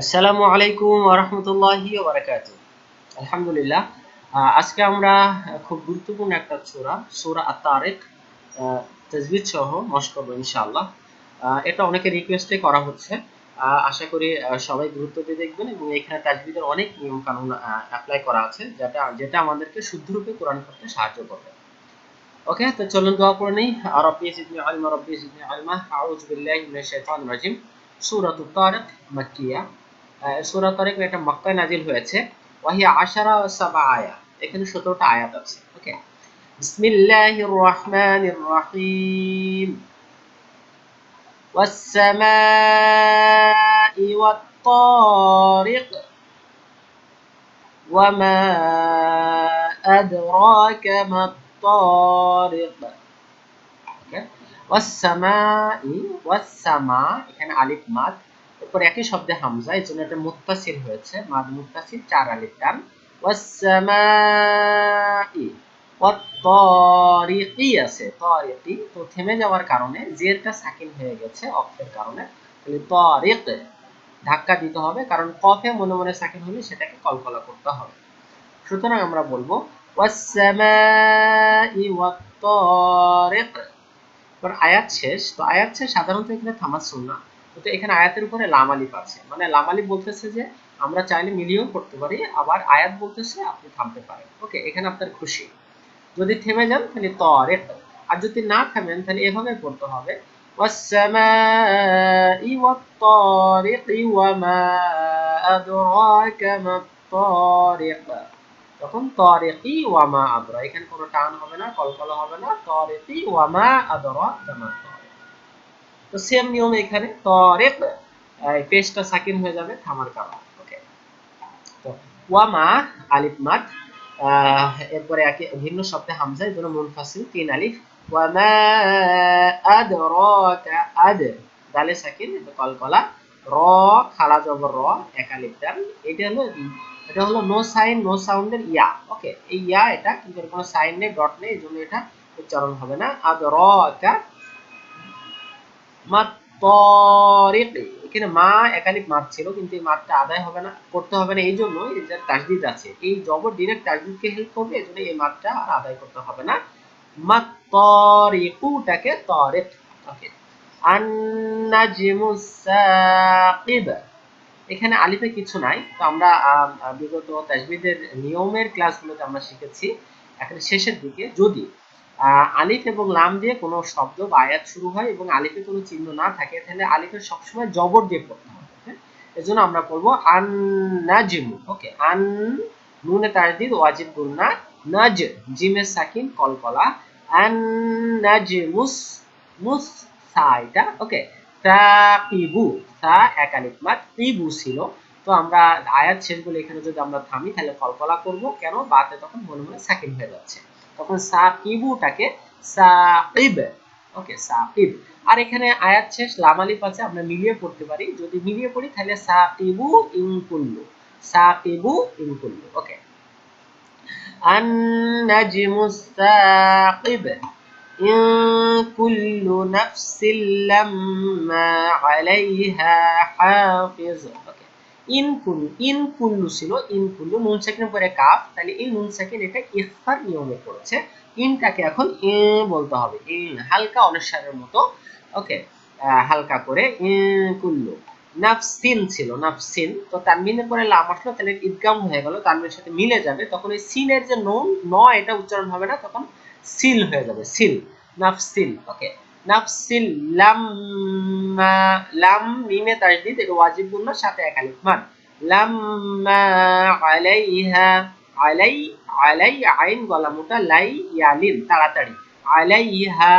আসসালামু আলাইকুম ওরহমতুল্লাহি ওবরাকাতু আলহামদুলিল্লাহ আজকে আমরা খুব গুরুত্বপূর্ণ একটা সূরা সূরা আত-তারিক তাজবিদ সহ মশ করব ইনশাআল্লাহ। এটা অনেকে রিকোয়েস্টে করা হচ্ছে। আশা করি সবাই গুরুত্ব দিয়ে দেখবেন এবং এখানে তাজবিদের অনেক নিয়ম কানুন অ্যাপ্লাই করা আছে যেটা যেটা আমাদেরকে শুদ্ধরূপে কোরআন করতে সাহায্য করবে। ওকে তো চলুন দোয়া করে নেই। রব্বি জিদনি ইলমা রব্বি জিদনি ইলমা আউযু বিল্লাহি মিনাশ শাইতানির রাজিম। সূরাতুত তারিক মাক্কিয়া। সূরা তারিক এটা মক্কায় নাজিল হয়েছে ওয়াহিয়া আশারা ওয়া সাবা আয়া এখানে 17টা আয়াত আছে ওকে বিসমিল্লাহির রহমানির রহিম والسماء والطارق وما أدراك ما الطارق ওকে والسماء والسماء এখানে আলিফ মাদ এরপর একই শব্দে হামজা, এই জন্য এটা মুত্তাসিল হয়েছে। মাদ মুত্তাসিল চার আলিফ টান ওয়াসসামাই ওয়াত-তারিকি আছে। তারিকি তো থেমে যাওয়ার কারণে, জেরটা সাকিন হয়ে গেছে অক্ষের কারণে। তাহলে তারিক ধাক্কা দিতে হবে, কারণ কফে মনে মনে সাকিন হলে সেটাকে কলকলা করতে হবে। সুতরাং আমরা বলব ওয়াসসামাই ওয়াত-তারিক আয়াত শেষ। তো আয়াত শেষ সাধারণত এখানে থামা সুন্নাহ কিন্তু এখানে আয়াতের উপরে লাম আলিফ আছে মানে লাম আলিফ বলতেছে যে আমরা চাইলে মিলিয়েও করতে পারি আবার আয়াত বলতেছে আপনি থামতে পারেন ওকে এখানে আপনার খুশি যদি থেমে যান তাহলে তরেক আর যদি না থামেন তাহলে এভাবে পড়তে হবে والسماء والطارق وما أدراك ما الطارق তখন তরিকি ওয়ামা আদরা এখানে কোনো টান হবে না কলকলা হবে না তরিকি ওয়ামা আদরা জামা তো সেম নিয়ম এখানে। তরিক পেজটা সাকিন হয়ে যাবে থামার কারণে ওকে তো ওয়ামা আলিফ মাদ এরপরে একে ভিন্ন শব্দে হামজা এই জন্য মুনফাসিল, তিন আলিফ। ওয়ামা আদরাকা আদ দালে সাকিন কলকলা র, খালা জবর র, এক আলিফ টান এটা হলো এটা হলো নো সাইন নো সাউন্ডের ইয়া। ওকে এই ইয়া এটা কিন্তু এর কোনো সাইন নেই ডট নেই এই জন্য এটা উচ্চারণ হবে না। আদরাকা মাত্তরিকি এখানে মা একালিক মাত ছিল, কিন্তু এই মাতটা আদায় হবে না, করতে হবে না, এই জন্য এই যে তাজদিদ আছে। এই জবর ডিরেক্ট তাজদিদকে হেল্প করবে, এই জন্য এই মাতটা আর আদায় করতে হবে না। মাত্তরিকুটাকে তরিক ওকে আন্নাজিমুস সাকিব। এখানে আলিফে কিছু নাই, তো আমরা বিগত তাজবিদের নিয়মের ক্লাসগুলোতে আমরা শিখেছি। এখানে শেষের দিকে যদি আলিফ এবং লাম দিয়ে কোনো শব্দ বা আয়াত শুরু হয় এবং আলিফে কোনো চিহ্ন না থাকে, তাহলে আলিফের সবসময় জবর দিয়ে পড়তে হবে হ্যাঁ এজন্য আমরা পড়ব আন নাজিমু ওকে আন নুনে তাজদিদ ওয়াজিব গুন্না নাজ, জিমে সাকিন, কলকলা, আন নাজিমুস, মুস সা এটা ওকে তাকিবু সা এক আলিফ মাদ তিবু ছিল। তো আমরা আয়াত শেষগুলো এখানে যদি আমরা থামি, তাহলে কলকলা করব। কেন? বাতে তখন মনে মনে সাকিন হয়ে যাচ্ছে। তখন সাকিবুটাকে সাকিব ওকে সাকিব আর এখানে আয়াত শেষ লাম আলিফ আছে আমরা মিলিয়ে পড়তে পারি যদি মিলিয়ে পড়ি তাহলে সাকিবু ইনকুল্লু সাকিবু ইনকুল্লু ওকে النجم الثاقب إن كل نفس لما عليها حافظ ওকে ইন কুল্লু ইন কুল্লু ছিল, ইন কুল্লু নুন সাকিনের পরে কাফ তাহলে এই নুন সাকিন এটা ইফার নিয়মে পড়েছে ইনটাকে এখন এ বলতে হবে ইন হালকা অনুসারের মতো, ওকে হালকা করে ইন কুল্লু নাফসিন ছিল, নাফসিন, তো তানমিনের পরে লাম আসলো, তাহলে ইদগাম হয়ে গেল তানমিনের সাথে মিলে যাবে, তখন এই সিনের যে নুন, ন এটা উচ্চারণ হবে না, তখন সিল হয়ে যাবে, সিল, নাফসিল, ওকে। নাফসিল লাম্মা লাম, মিমে তাজদিদ এটা ওয়াজিব গুণ সাথে এক আলিফ। মাদ লাম্মা আলাইহা, আলাই আলাই আইন গলা লাই ইয়ালিন, তাড়াতাড়ি। আলাইহা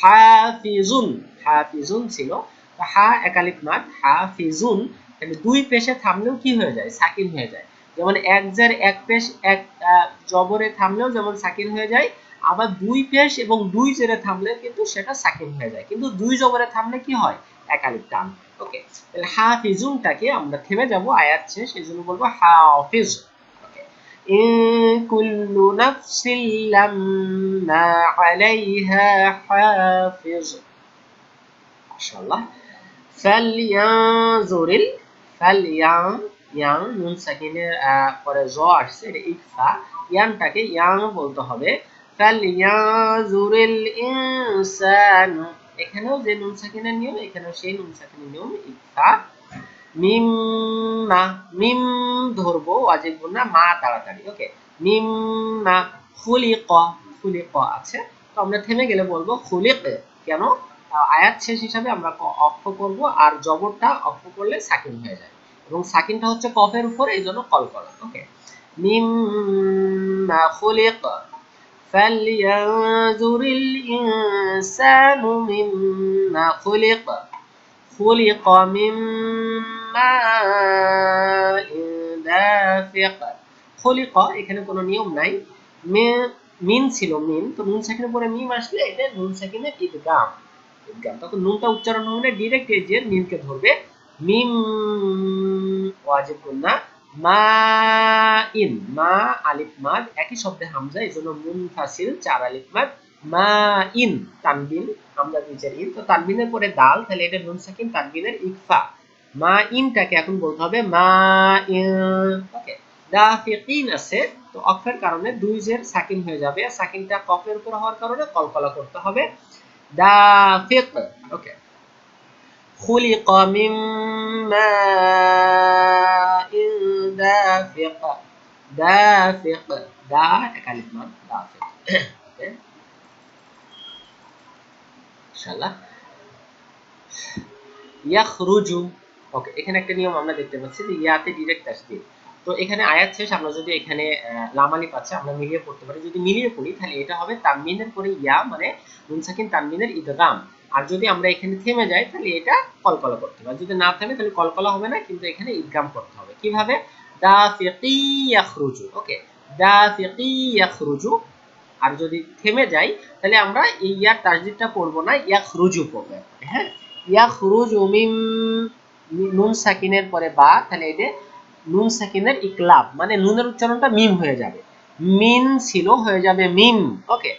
হাফিজুন হাফিজুন ছিল। হা, এক আলিফ মাদ হাফিজুন, তাহলে দুই পেশে থামলেও কি হয়ে যায়? সাকিন হয়ে যায়। যেমন এক জার এক পেশ, এক জবরে থামলেও যেমন সাকিন হয়ে যায় আবার দুই পেশ এবং দুই জেরে থামলে কিন্তু সেটা সাকিন হয়ে যায়। কিন্তু দুই জবরে থামলে কি হয়? একালিক টান। ওকে তাহলে হাফিজুনটাকে আমরা থেমে যাব আয়াত শেষ এই জন্য বলব হাফিজ। কুল্লু নাফসিন লাম্মা আলাইহা হাফিজ। মাশাআল্লাহ। ফালইয়ানজুরিল ফালইয়ান ইয়াং, নুন সাকিনের পরে জ আসছে, এটা ইকফা। ইয়ানটাকে ইয়াং বলতে হবে। ফালইয়ানজুরিল ইনসানু এখানেও যে নুন সাকিনের নিয়ম, এখানেও সেই নুন সাকিনের নিয়ম ইকফা মিম্মা মিম ধরবো ওয়াজিব গুণা মা তাড়াতাড়ি, ওকে? মিম্মা খুলিক খুলিক আছে। তো আমরা থেমে গেলে বলব খুলিক, কেন? আয়াত শেষ হিসাবে আমরা অক্ষ করব আর জবরটা অক্ষ করলে সাকিন হয়ে যায়। এবং সাকিনটা হচ্ছে কফের উপরে এই জন্য কল করা, ওকে? মিম্মা খুলিক فلينظر الإنسان مما خلق خلق من ماء دافق خلق এখানে কোনো নিয়ম নাই মে- মিন ছিল মিন তো নুন সাকিনের পরে মিম আসলে এটা নুন সাকিনের ইদগাম ইদগাম তখন নুনটা উচ্চারণ হলে ডিরেক্ট এই যে মিমকে ধরবে মিম ওয়াজিব গুন্না মা ইন, মা আলিফ মাদ, একই শব্দে হামজা এই জন্য মুনফাসিল, চার আলিফ মাদ, মা ইন তানবিন হামজা নিচের ইন তো তানবিনের পরে দাল, তাহলে এটা নুন সাকিন তানবিনের ইকফা। মা ইনটাকে এখন বলতে হবে মা ওকে। দাফিকিন আছে, তো অক্ষের কারণে দুই জের সাকিন হয়ে যাবে সাকিনটা কফের উপর হওয়ার কারণে কলকলা করতে হবে। দাফিক, ওকে। খুলিক মিম মা دافق دافق دا كلمة مad دافق Okay. ইনশাআল্লাহ ইয়াখরুজু ওকে এখানে একটা নিয়ম আমরা দেখতে পাচ্ছি যে ইয়াতে ডিরেক্ট আসবে তো এখানে আয়াত শেষ আমরা যদি এখানে আহ, লামালি পাচ্ছে আমরা মিলিয়ে পড়তে পারি যদি মিলিয়ে পড়ি তাহলে এটা হবে তানমিনের পরে ইয়া মানে নুন সাকিন তানমিনের ইদগাম আর যদি আমরা এখানে থেমে যাই তাহলে এটা কলকলা করতে হবে আর যদি না থেমে তাহলে কলকলা হবে না কিন্তু এখানে ইদগাম করতে হবে কিভাবে দাফিকি ইয়াখরুজু। ওকে, দাফিকি ইয়াখরুজু। আর যদি থেমে যাই, তাহলে আমরা এই ইয়ার তাসদিদটা পড়ব না, ইয়াখরুজু পড়ব। হ্যাঁ? ইয়াখরুজু মিম নুন সাকিনের পরে বা, তাহলে এটা নুন সাকিনের ইকলাব মানে নুনের উচ্চারণটা মিম হয়ে যাবে। মিন ছিল, হয়ে যাবে মিম। ওকে,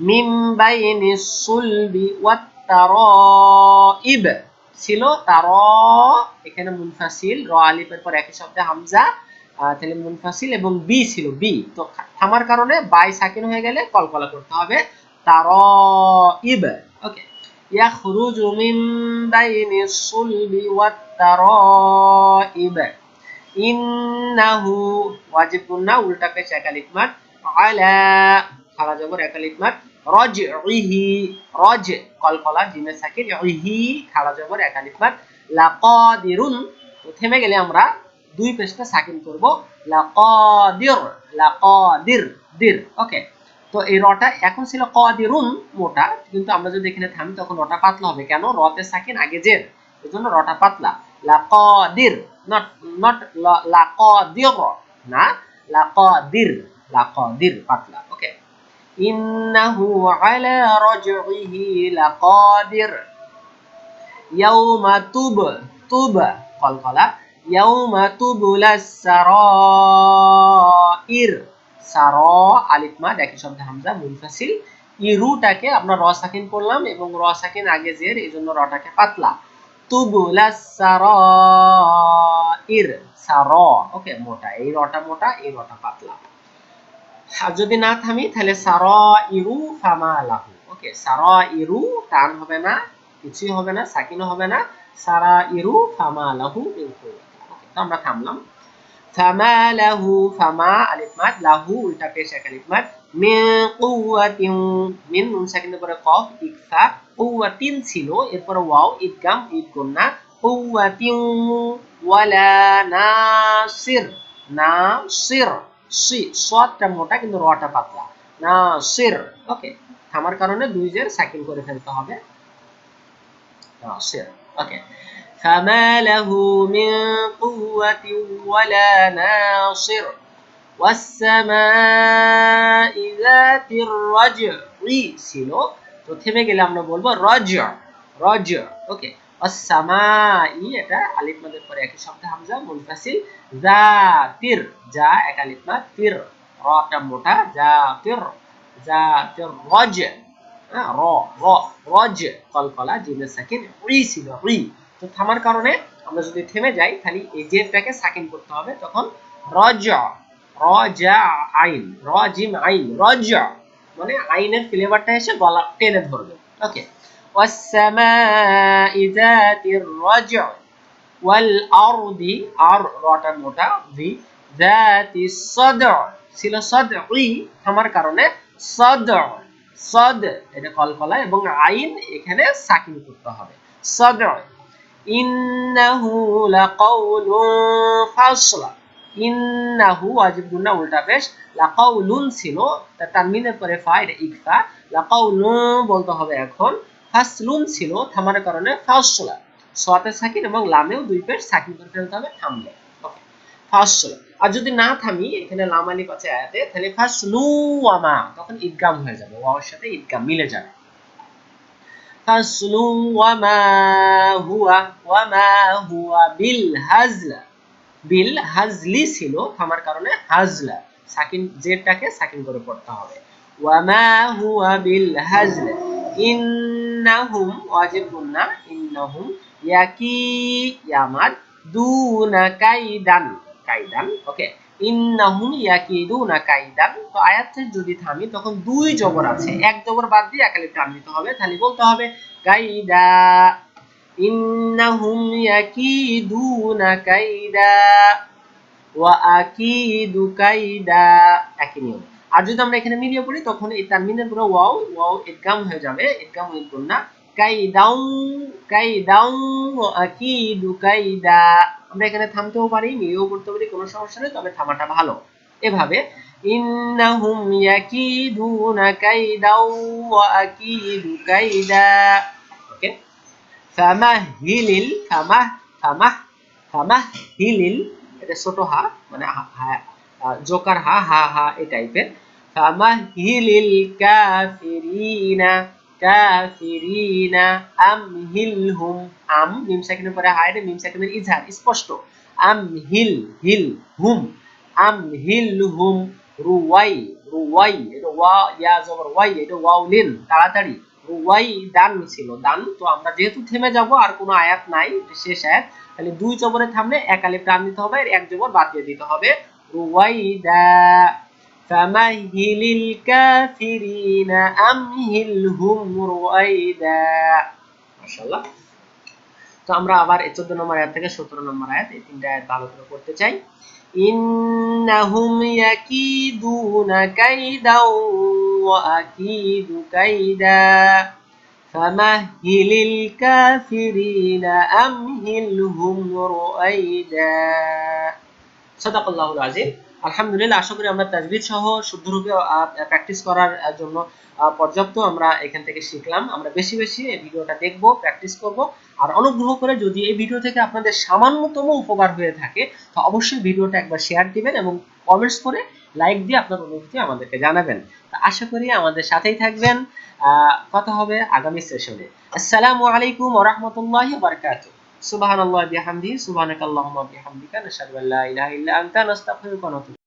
মিম বাইনি সুলবি ওয়াত তারাইব। ছিল তার এখানে মুনফাসিল, র আলিফের পর একই শব্দে হামজা তাহলে মুনফাসিল এবং বি ছিল, বি। তো থামার কারণে বাই সাকিন হয়ে গেলে কলকলা করতে হবে। ওকে। ওয়াত তারাইব। ইন্নাহু ওয়াজিব উল্টা পেশ একালিক মাঠ। আলা খালা জবর একালিক মাত রজইহি রজ, কলকলা, জিমে সাকিন ইহি খালা জবর একালিক মাত লাকাদিরুন থেমে গেলে আমরা দুই পেশটা সাকিন করব। লাকাদির লাকাদির, দির, ওকে। তো এই রটা এখন ছিল কাদিরুন মোটা, কিন্তু আমরা যদি এখানে থামি তখন রটা পাতলা হবে। কেন? রতে সাকিন, আগে জের। এজন্য রটা পাতলা। লাকাদির নট নট লাকাদির, না, লাকাদির লাকাদির পাতলা, ওকে। ইন্নাহু আলা রাজইহি লাকাদির ইয়াউমা তুব তুব কলকলা ইয়াউমা তুবুলাস সারাইর সার আলিফ মাদ একই শব্দে হামজা মুনফাসিল ইরুটাকে আমরা র সাকিন করলাম এবং র সাকিন আগে জের এই জন্য রটাকে পাতলা তুবুলাস সারাইর সার ওকে মোটা এই রটা মোটা এই রটা পাতলা আর যদি না থামি, তাহলে সার ইরু ফামা লাহু ওকে সার ইরু টান হবে না, কিছুই হবে না, সাকিনও হবে না সারা ইরু ফামা লাহু তো আমরা থামলাম। ফামা লাহু ফামা আলিফ মাদ, লাহু উল্টা পেশ এক আলিফ মাদ, মিন কুওয়াতিন, মিন নুন সাকিনের পরে কফ ইকফা কুওয়াতিন ছিল, এরপরে ওয়াও ইদগাম ইদ গুন্না, কুওয়াতিন ওয়ালা নাসির নাসির। সি সৎটা মোটা কিন্তু রটা পাতলা নাসির ওকে থামার কারণে দুই জের সাকিন করে ফেলতে হবে ناصر اوكي فما له من قوة ولا ناصر والسماء ذات الرجع ছিল তো থেমে গেলে আমরা বলবো রজ রজ ওকে এটা আলিফ মাদের পরে একই শব্দ হামজা, মুনফাসিল যা এক আলিফ তির রটা মোটা রজ হ্যাঁ, র র, রজ, কলকলা সাকিন ছিল তো থামার কারণে আমরা যদি থেমে যাই খালি এই জেরটাকে সাকিন করতে হবে, তখন রজ রজ আইন, রজিম আইন, রজ মানে আইনের ফ্লেভারটা এসে গলা টেনে ধরবে। ওকে والسماء ذات الرجع والأرض আর রটার মোটা ভি ذات الصدع ছিল সদই থামার কারণে সদ সদ এটা কলকলা এবং আইন এখানে সাকিন করতে হবে সদ ইন্নাহু লাকাউলুন ফাসলা ইন্নাহু ওয়াজিব গুন্না উল্টা পেশ লাকাউলুন ছিল তার তানমিনের পরে ফা এটা ইকফা লাকাউলুন বলতে হবে এখন ফাসলুন ছিল থামার কারণে ফাসলা সতে সাকিন এবং লামেও দুই পেশ সাকিন করে ফেলতে হবে থামলে। ফাসলা আর যদি না থামি, এখানে লাম আলিফ আছে আয়াতে, তাহলে ফাসলু ওয়ামা, তখন ইদগাম হয়ে যাবে। ওয়াওয়ার সাথে ইদগাম মিলে যাবে। ফাসলু ওয়ামা হুয়া ওয়ামা হুয়া বিল হাজলা। বিল হাজলি ছিল থামার কারণে হাজলা। সাকিন জেরটাকে সাকিন করে পড়তে হবে। ওয়ামা হুয়া বিল হাজলা। ইন্নাহুম, ওয়াজিব গুন্না ইন্নাহুম ইয়াকি ইয়ামাদ দুনা কাইদান কাইদান, ওকে, ইন্নাহুম ইয়াকিদুনা কাইদান। তো আয়াতে যদি থামি, তখন দুই জবর আছে। এক জবর বাদ দিয়ে একালে টান দিতে হবে, তাহলে বলতে হবে কাইদা। ইন্নাহুম ইয়াকিদুনা কাইদা, ওয়া আকিদু কাইদা। একই নিয়ম। আর যদি আমরা এখানে মিলিয়ে পড়ি, তখন এই তানমিনের পুরো ওয়াও ওয়াও ইদগাম হয়ে যাবে। ইদগাম উইথ গুন্না কাইদাউ কাইদাউ আকিদু কাইদা আমরা এখানে থামতেও পারি, মিলিয়েও করতে পারি, কোনো সমস্যা নেই, তবে থামাটা ভালো। এভাবে, ইন্নাহুম ইয়াকিদুনা ওয়া আকিদু কাইদা ওকে? এটা ছোট হা মানে জোকার হা হা হা এই টাইপের ফামাহিলিল কাফিরিনা কাফিরিনা আমহিলহুম আম মিম সাকিনের পরে হা মিম সাকিনের ইজহার স্পষ্ট আমহিল হিল হুম আমহিলহুম রুওয়াই রুওয়াই এটা ওয়া ইয়া জবর ওয়াই এটা ওয়াউলিন তাড়াতাড়ি۔ রুওয়াই দান ছিল দান তো আমরা যেহেতু থেমে যাব আর কোনো আয়াত নাই শেষ আয়াত, তাহলে দুই জবরে থামলে এক আলিফ টান দিতে হবে আর এক জবর বাদ দিয়ে দিতে হবে। রুওয়াইদা। ফামাইহিলিল কাফিরিনা আমহিলহুম রুয়াইদা মাশাআল্লাহ। তো আমরা আবার 14 নম্বর আয়াত থেকে 17 নম্বর আয়াত এই তিনটা আয়াত আলোচনা করতে চাই। ইন্নাহুম ইয়াকিদুনা কাইদাও ওয়া আকিদু কাইদা। ফামাহিলিল কাফিরিনা আমহিলহুম রুয়াইদা সাদাকাল্লাহুল আযীম আলহামদুলিল্লাহ, আশা করি আমরা তাজবিদ সহ শুদ্ধরূপে প্র্যাকটিস করার জন্য পর্যাপ্ত আমরা এখান থেকে শিখলাম। আমরা বেশি বেশি এই ভিডিওটা দেখব প্র্যাকটিস করব। আর অনুগ্রহ করে যদি এই ভিডিও থেকে আপনাদের সামান্যতম উপকার হয়ে থাকে, তো অবশ্যই ভিডিওটা একবার শেয়ার দিবেন এবং কমেন্টস করে লাইক দিয়ে আপনার অনুভূতি আমাদেরকে জানাবেন। তো আশা করি আমাদের সাথেই থাকবেন। কথা হবে আগামী সেশনে আসসালামু আলাইকুম ওয়া বারাকাতুহু। সুবহানাল্লাহি বিহামদিহি সুবহানাকাল্লাহুম্মা বিহামদিকা নাশহাদু আল্লা ইলাহা ইল্লা আনতা নাস্তাগফিরুকা ওয়া